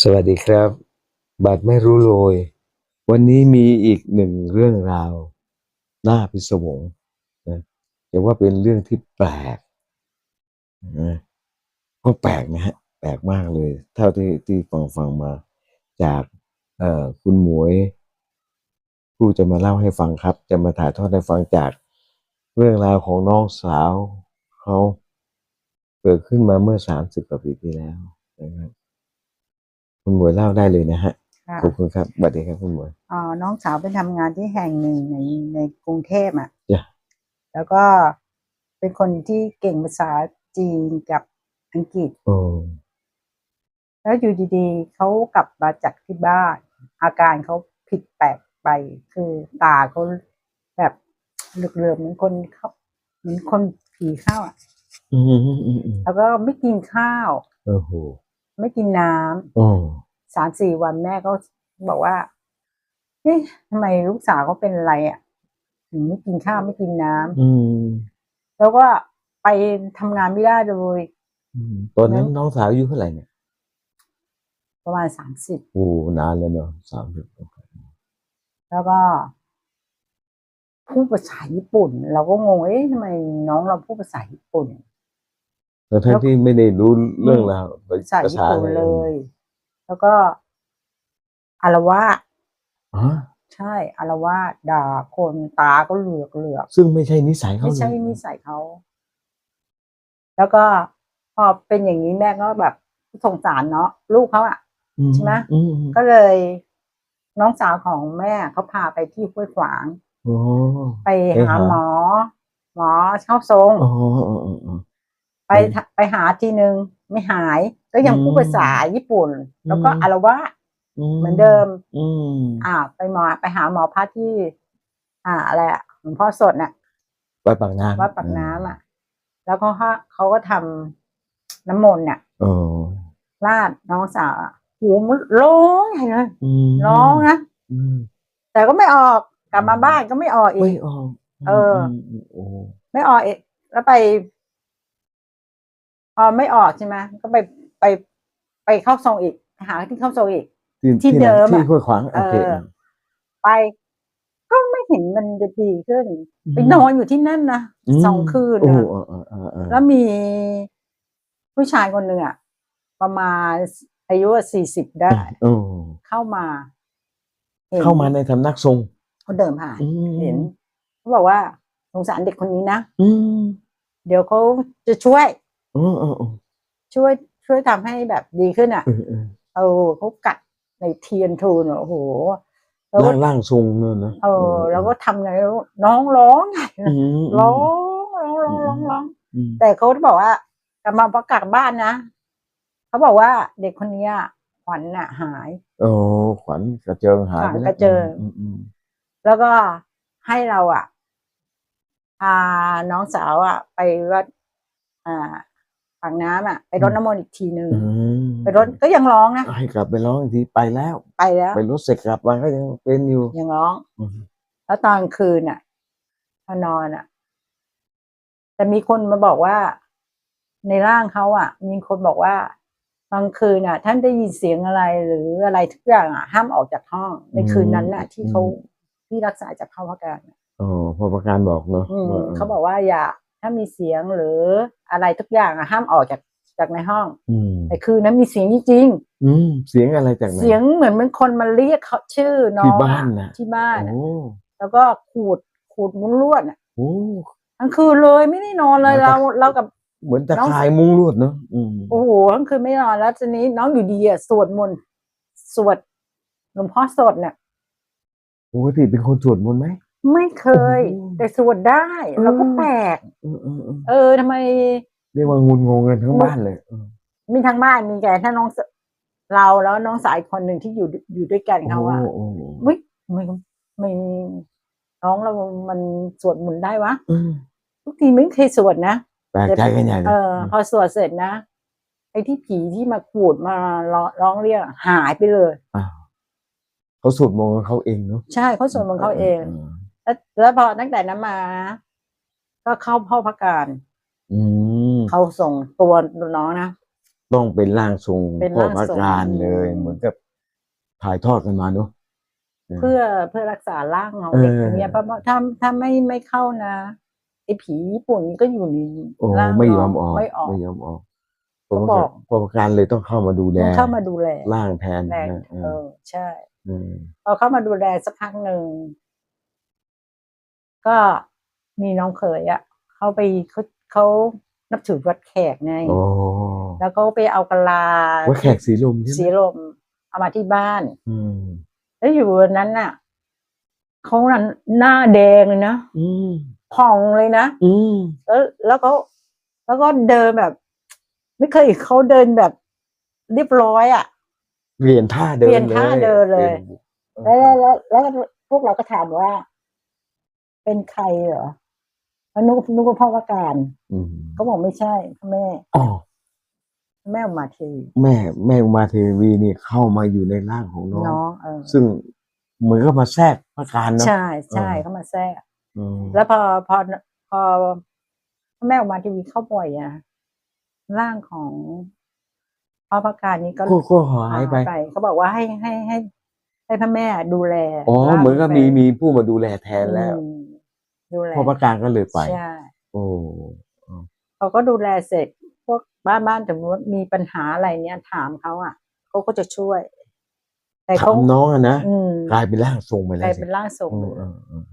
สวัสดีครับ บัตรไม่รู้โรย วันนี้มีอีกหนึ่งเรื่องราว น่าพิศวงนะแต่ว่าเป็นเรื่องที่แปลกนะก็แปลกนะฮะ แปลกมากเลย เท่าที่ที่ฟังฟังมา จากเอ่อคุณหมวย ผู้จะมาเล่าให้ฟังครับ จะมาถ่ายทอดให้ฟังจากเรื่องราวของน้องสาวเขาเกิดขึ้นมาเมื่อสามสิบกว่าปีที่แล้วนะครับ คุณหมวยเล่าได้เลยนะฮะค่ะขอบคุณครับสวัสดีครับคุณหมวย อ๋อน้องสาวไปทำงานที่แห่งหนึ่งในในกรุงเทพอะจ้ะ แล้วก็เป็นคนที่เก่งภาษาจีนกับอังกฤษ โอ้แล้วอยู่ดีๆเขากลับมาจากที่บ้าน อาการเขาผิดแปลกไป คือตาเขาแบบเหลือมๆเหมือนคนเขาเหมือนคนผีเข้าอะ อืมอืมอืมอืมแล้วก็ไม่กินข้าว โอ้โห ไม่กินน้ำโอ้สามสี่วันแม่ก็บอกว่าเฮ้ยทำไมลูกสาวเขาเป็นอะไรอะ ถึงไม่กินข้าวไม่กินน้ำอืมแล้วก็ไปทำงานไม่ได้เลยอืมตอนนั้นนั้นน้องสาวอายุเท่าไหร่เนี่ย ประมาณสามสิบโอ้นานแล้วเนาะสามสิบแล้วก็พูดภาษาญี่ปุ่น เราก็งงเอ๊ะทำไมน้องเราพูดภาษาญี่ปุ่นแต่ ทั้งที่ไม่ได้รู้เรื่องราวภาษาญี่ปุ่นภาษาเลย แล้วก็อารวาสอ๋อใช่อารวาสด่าคนตาก็เหลือกเหลือกซึ่งไม่ใช่นิสัยเขาไม่ใช่เลยนิสัยเขา แล้วก็พอเป็นอย่างนี้แม่ก็แบบสงสารเนาะลูกเขาอะอืใช่ไหมอือืมก็เลย น้องสาวของแม่เขาพาไปที่ห้วยขวางโอ้ไปไปหาหาหมอ หมอเข้าทรงโอ้โอ้โอ้โอ้ ไปทะไปหาทีนึงไม่หายก็ยังอืมพูดภาษาญี่ปุ่น แล้วก็อืมอารวาสเหมือนเดิม อืมอ่า ไปหมอไปหาหมอพาที่ อ่าอะไรอะหลวงพ่อสดน่ะไปปากน้ำวัดปากน้ำอะ แล้วก็เขาเขาก็ทำน้ำมนต์เนี่ยโอ้ราดน้องสาวอะโหูมันร้องใหญ่เลยอืมร้องนะอืมแต่ก็ไม่ออกกลับมาบ้านก็ไม่ออกอีไม่กออกเออมมโอ้ไม่ออกอีกแล้วไปพ อไม่ออกใช่ไหมก็ไปไปไปเข้าทรงอีก หาที่เข้าทรงอีก ที่ไหนเดิมอะที่ห้วยขวางโอเคเออไปก็ไม่เห็นมันจะดีขึ้นไปนอนอยู่ที่นั่นนะมสองคืนโอ้นะเออเออเออเออแล้วมีผู้ชายคนหนึ่งอะประมาณอายุสี่สิบได้โอ้เข้ามาห็นเข้ามาในสำนักทรงเขาเดินผ่านอืมเห็นเขาบอกว่าสงสารเด็กคนนี้นะอืมเดี๋ยวเขาจะช่วย เออเออเออช่วยช่วยทำให้แบบดีขึ้นอะ เออเออเออเขากัดในเทียนทูนโอ้โหแล้วก็ร่างร่างทรงเนอะนะเออแล้วก็ทำไงรู้น้องร้องใหญ่เลยอืมร้องร้องร้องร้องร้อง อืมแต่เขาบอกว่ากลับมาประกาศบ้านนะเขาบอกว่าเด็กคนเนี้ยขวัญน่ะ หาย โอ้ขวัญกระเจิงหายไปขวัญแล้วกระเจิง อืมอืมแล้วก็ให้เราอะพาน้องสาวอะ ไปวัด อ่า ปากน้ำอะไปรดน้ำมนต์อีกทีหนึ่งอืมไปรดก็ยังร้องนะให้กลับไปร้องอีกทีไปแล้วไปแล้ว ไปรถเสร็จกลับมาก็ยังเป็นอยู่ยังร้องอืมแล้วตอนคืนอะพอนอนอะ แต่มีคนมาบอกว่า ในร่างเขาอะ มีคนบอกว่าตอนคืนอะ ท่านได้ยินเสียงอะไรหรืออะไรทุกอย่างอะห้ามออกจากห้อง ในคืนนั้นน่ะ ที่เขาที่รักษาจากเข้าพักการอ๋อพอประการบอกเนาะอืมว่เขาบอกว่าอย่า ถ้ามีเสียงหรืออะไรทุกอย่างอะห้ามออกจากจากในห้องอืมแต่คืนนั้นมีเสียงจริงอืมเสียงอะไรจากไหนๆเสียงเหมือนมันคนมาเรียกเขาชื่อน้องที่บ้านอะน่ะที่บ้านอะโอ้แล้วก็ขูดขูดมุ้งลวดอะโหทั้งคืนเลยไม่ได้นอนเลยแล้วก็เราเรากับเหมือนตะน้องข่ายมุ้งลวดเนาะอืมโอ้โหทั้งคืนไม่นอนแล้วทีนี้น้องอยู่ดีอะสวดมนต์สวดหลวงพ่อสดเนี่ยปกติเป็นคนสวดมนต์ไหม ไม่เคยโอ้โหแต่สวดได้อืมเราก็แปลกเออเออเออเออทำไม เรียกว่างุนงงกันทั้งบ้านเลยเออมีทั้งบ้านมีแกถ้าน้องสเราแล้วน้องสายคนหนึ่งที่อยู่อยู่ด้วยกันเขาว่าโอ้โอ้โอ้วิไม่ไม่น้องเรา มันสวดมนต์ได้วะอืมทุกทีไม่เคยสวดนะแปลกใจกันใหญ่เลเอยอพอสวดเสร็จนะไอ้ที่ผีที่มาขูดมาร้องร้องเรียกหายไปเลยอ้าวเขาสวดมนต์ของเขาเองเนาะใช่เขาสวดมนต์เขาเองม แล้วแล้วพอตั้งแต่นั้นมาก็เข้าพ่อพักการอืมเขาส่งตัวน้องนะ ต้องเป็นร่างทรงเป็นพ่อร่างพระทรงการเลยอืมเหมือนกับถ่ายทอดกันมาเนาะ เพื่อเพื่อรักษาร่างของเออเด็กคนเนี้ยเพราะว่าถ้าถ้าไม่ไม่เข้านะไอ้ผีญี่ปุ่นนี่ก็อยู่ในโอ้ร่างไม่ยอมน้งออกไม่ออกไม่ยอมออกก็บอก พ่อพระการเลยต้องเข้ามาดูแลต้องเข้ามาดูแลร่างแทนแลนะเอเอออใช่ อืมพอเข้ามาดูแลสักพักหนึ่ง ก็มีน้องเขยอะเขาไปเขาเขานับถือวัดแขกไงโอ้แล้วก็ไปเอากะลาว่าแขกสีลมใช่สีไหมลมเอามาที่บ้าน อืม แล้วอยู่วันนั้นน่ะเขานั้นหน้าแดงเลยนะอืมผ่องเลยนะอืมแล้วแล้วก็แล้วก็เดินแบบ ไม่เคยเห็นเขาเดินแบบเรียบร้อยอะเปลี่ยนท่าเดินเปลี่ยนท่าเดินเลยปลี่แล้วนแล้วแล้วแล้วพวกเราก็ถามว่า เป็นใครเหรอแล้วนุกนุกก็พ่อว่าการอืมเขาบอกไม่ใช่พ่อแม่อ๋อแม่มาทีแม่แม่อุมาเทวีนี่เข้ามาอยู่ในร่างของน้องน้องเออซึ่งเหมือนกับมาแทรกพระการเนาะใช่ใช่เออเขามาแทรกอืมแล้วพอพอพอพ่อแม่ออกมาทีวีเข้าบ่อยอะร่างของพ่อพระการนี้ก็ก็ก็หายไปเขาบอกว่าให้ให้ให้ให้พ่อแม่ดูแลอ๋อร่างเหมือนกับแฟมีมีผู้มาดูแลแทนแล้วอืม ดูแลพอพระการก็เลยไป ใช่โอ้เขาก็ดูแลเสร็จ พวกบ้านบ้านสมมติมีปัญหาอะไรเนี่ยถามเขาอะเขาก็จะช่วย แต่เขาถามน้องอะนะอืมกลายเป็นร่างทรงไปกแล้ลาวยสิเป็นร่างทรงเอเลอยเออเออ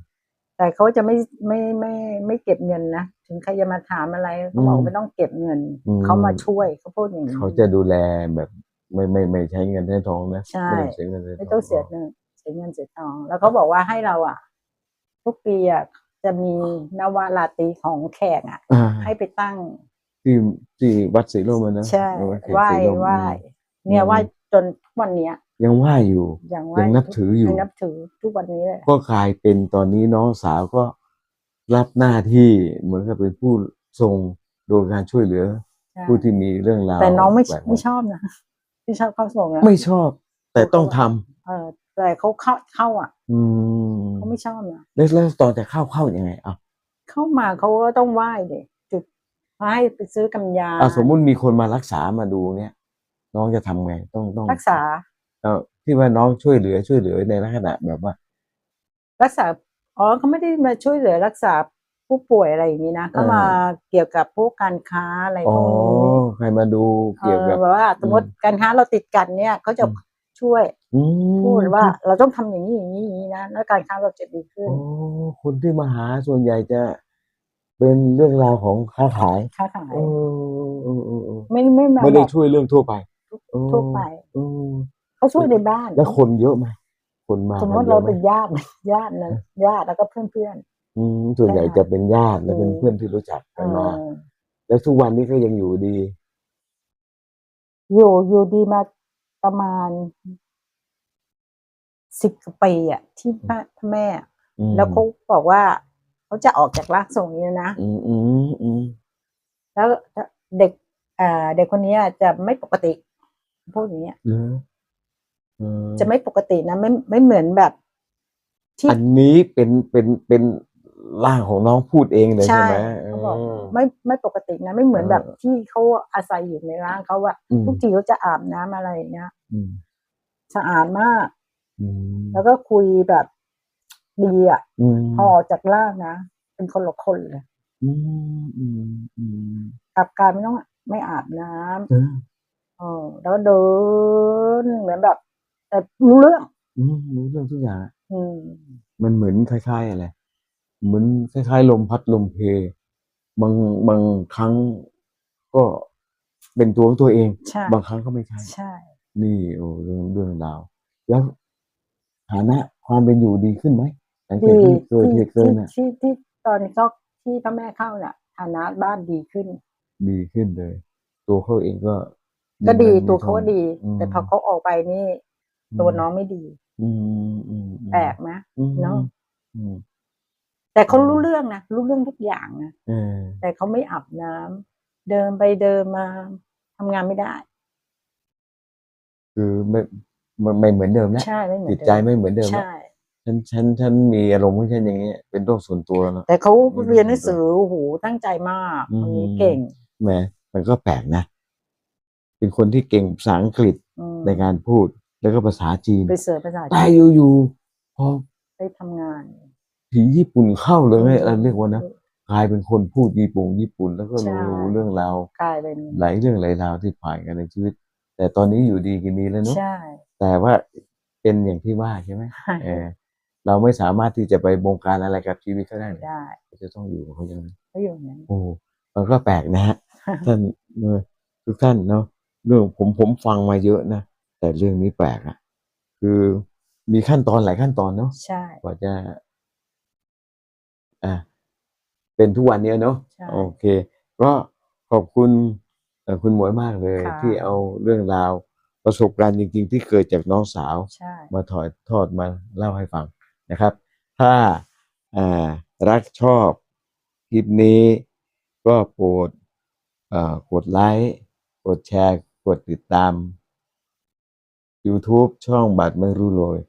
แต่เขาจะไม่ไม่ไม่ไม่เก็บเงินนะถึงใครจะมาถามอะไรเขาบอกอืมไม่ต้องเก็บเงินอืมเขามาช่วยเขาพูดอย่างนี้เขาจะดูแลแบบไม่ไม่ไม่ใช้เงินใช้ทองนะใช่ไม่ต้องเสียเงินใช้ทองไม่ต้องเสียเงินเสียเงินเสียทอง แล้วเขาบอกว่าให้เราอะ ทุกปีอะ จะมีนวาราตรีของแขกอะอ่าให้ไปตั้ง ที่ที่วัดศรีลมอะนะใช่เออดเขตไหว้ศรีลมไหว้อืมเนี่ยอืมไหว้จนทุกวันเนี้ย ยังไหว้อยู่ยังไหว้ยังนับถืออยู่ยังนับถือทุกวันนี้เลยก็กลายเป็นตอนนี้น้องสาวก็รับหน้าที่เหมือนกับเป็นผู้ทรงโดยการช่วยเหลือใช่ผู้ที่มีเรื่องราวแต่น้องไม่แปลกไม่ชอบนะไม่ชอบเข้าส่งนะไม่ชอบ แต่ต้องทำเออแต่เขาเข้าเข้าอะ อืมเขาไม่ชอบนะ แล้วแล้วตอนจะเข้าเข้ายังไงอะเข้ามาเขาก็ต้องไหว้เด็จุดให้ไปซื้อกำยาอะสมมุติมีคนมารักษามาดูเนี่ย น้องจะทำไงต้องต้องรักษาเอ่อที่ว่าน้องช่วยเหลือช่วยเหลือในลักษณะแบบว่า รักษาอ๋อเขาไม่ได้มาช่วยเหลือรักษาผู้ป่วยอะไรอย่างนี้นะเขามาเกี่ยวกับพวกการค้าอะไรอ๋พอวกนี้ใครมาดูเกี่ยวกับออแบบว่าสมมติการค้าเราติดกันเนี่ยเขาจะอืมช่วยอืม พูดว่าเราต้องทำอย่างนี้อย่างนี้อย่างนี้นะแล้วการค้าเราจะดีขึ้นโอ้คนที่มาหาส่วนใหญ่จะเป็นเรื่องราวของค้าขายค้าขายเออเออเออเออไม่ไม่มาไม่ได้แบบช่วยเรื่องทั่วไปเออทั่วไปเออเขาช่วยในบ้าน แล้วคนเยอะไหมคนมาสมมกันติเยเราอะไหมเป็นญาติญาตินะญาติแล้วก็เพื่อนเพื่อนอืมส่วนใหญ่ใช่จะเป็นญาติและเป็นอืมเพื่อนที่รู้จักๆกันมาเออแล้วทุกวันนี้ก็ยังอยู่ดี อยู่อยู่ดีมาประมาณ สิบกว่าปีอะที่พ่อพ่อแม่อืมแล้วเขาบอกว่าเขาจะออกจากร่างทรงนี้นะอืมอืมอืมแล้วเด็กอ่าเด็กคนนี้จะไม่ปกติพูดอย่างเงี้ยเหรอเออจะไม่ปกตินะไม่ไม่เหมือนแบบที่อันนี้เป็นเป็นเป็นร่างของน้องพูดเองเลยใช่ไหมเขาบอกอืมไม่ไม่ปกตินะ ไม่เหมือนเออแบบที่เขาอาศัยอยู่ในร่างเขาอะอืมทุกทีเขาจะอาบน้ำอะไรอย่างเงี้ยอืมสะอาดมากอืม แล้วก็คุยแบบดีอะอืมพอออกจากร่างนะ เป็นคนละคนเลยอืมอืมอืมกลับกลารไม่ต้องไม่อาบน้ำเออเออแล้วก็เดินเหมือนแบบ แต่รู้เรื่องอืมรู้เรื่องทุกอย่างอืมมันเหมือนคล้ายๆอะไรเหมือนคล้ายๆลมพัดลมเพบางบางครั้งก็เป็นตัวของตัวเองใช่บางครั้งก็ไม่ใช่ใช่ นี่โอ้เรื่องเรื่องราว แล้ว ฐานะความเป็นอยู่ดีขึ้นไหมหลังจากที่ที่เกิดที่เหตุเกิดที่น่ะที่ที่ตอนก็ที่พ่อแม่เข้าน่ะฐานะบ้านดีขึ้น ดีขึ้นเลย ตัวเขาเองก็ ก็ดีมีงินตัวเขาก็มีทองดีอืมแต่พอเขาออกไปนี่ ตัวน้องไม่ดี อืมอืมอืมแปลกนะอืมเนอะอืมแต่เขาอืมรู้เรื่องนะรู้เรื่องทุกอย่างนะเออแต่เขาไม่อาบน้ำเดินไปเดินมาทำงานไม่ได้ คือไม่ ไม่ไม่เหมือนเดิมแล้วใช่ไม่เหมือนจิตเดิมใจไม่เหมือนเดิมแล้วใช่ฉันฉันฉันมีอารมณ์ของฉันอย่างเงี้ยเป็นโรคส่วนตัวแล้วแต่เขาไม่เรียนหเหมืนัอนงเดิมสือโอ้โหตั้งใจมากอืมคนนี้เก่งแหมมันก็แปลกนะ เป็นคนที่เก่งภาษาอังกฤษอืมในการพูดแล้วก็ภาษาจีนไปเสิร์ชภาษาแต่จีนอยู่ๆพอไปทำงานถึงญี่ปุ่นเข้าเลยอืมเราเรียกว่านะกลายเป็นคนพูดญี่ปุ่นญี่ปุ่นแล้วก็ใช่รู้เรื่องราวกลายเป็นหลายเรื่องหลายราวที่ผ่านกันในชีวิต แต่ตอนนี้อยู่ดีกินดีแล้วเนาะใช่ แต่ว่าเป็นอย่างที่ว่าใช่ไหมเออเราไม่สามารถที่จะไปบงการอะไรกับชีวิตเขาได้เลยได้เขาจะต้องอยู่กับเขาอย่างนั้นก็อยู่อย่างนั้นโอ้มันก็แปลกนะฮะท่านเออทุกท่านเนาะเรื่องผมผมฟังมาเยอะนะแต่เรื่องนี้แปลกอะคือมีขั้นตอนหลายขั้นตอนเนาะใช่กว่าจะอะเป็นทุกวันเนี้ยเนาะใช่โอเค ก็ขอบคุณเอ่อคุณหมวยมากเลยค่ะที่เอาเรื่องราว ประสบการณ์จริง ๆ ที่เกิดจากน้องสาวใช่มาถอยทอดมาเล่าให้ฟังนะครับ ถ้าอ่ารักชอบคลิปนี้ก็โปรดเอ่อกดไลค์ กดแชร์ กดติดตาม YouTube ช่องบัตรไม่รู้โรย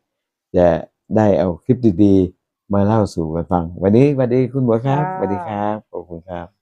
จะได้เอาคลิปดีๆ มาเล่าสู่กันฟัง วันนี้สวัสดีคุณหมวยครับสวัสดีครับ ขอบคุณครับ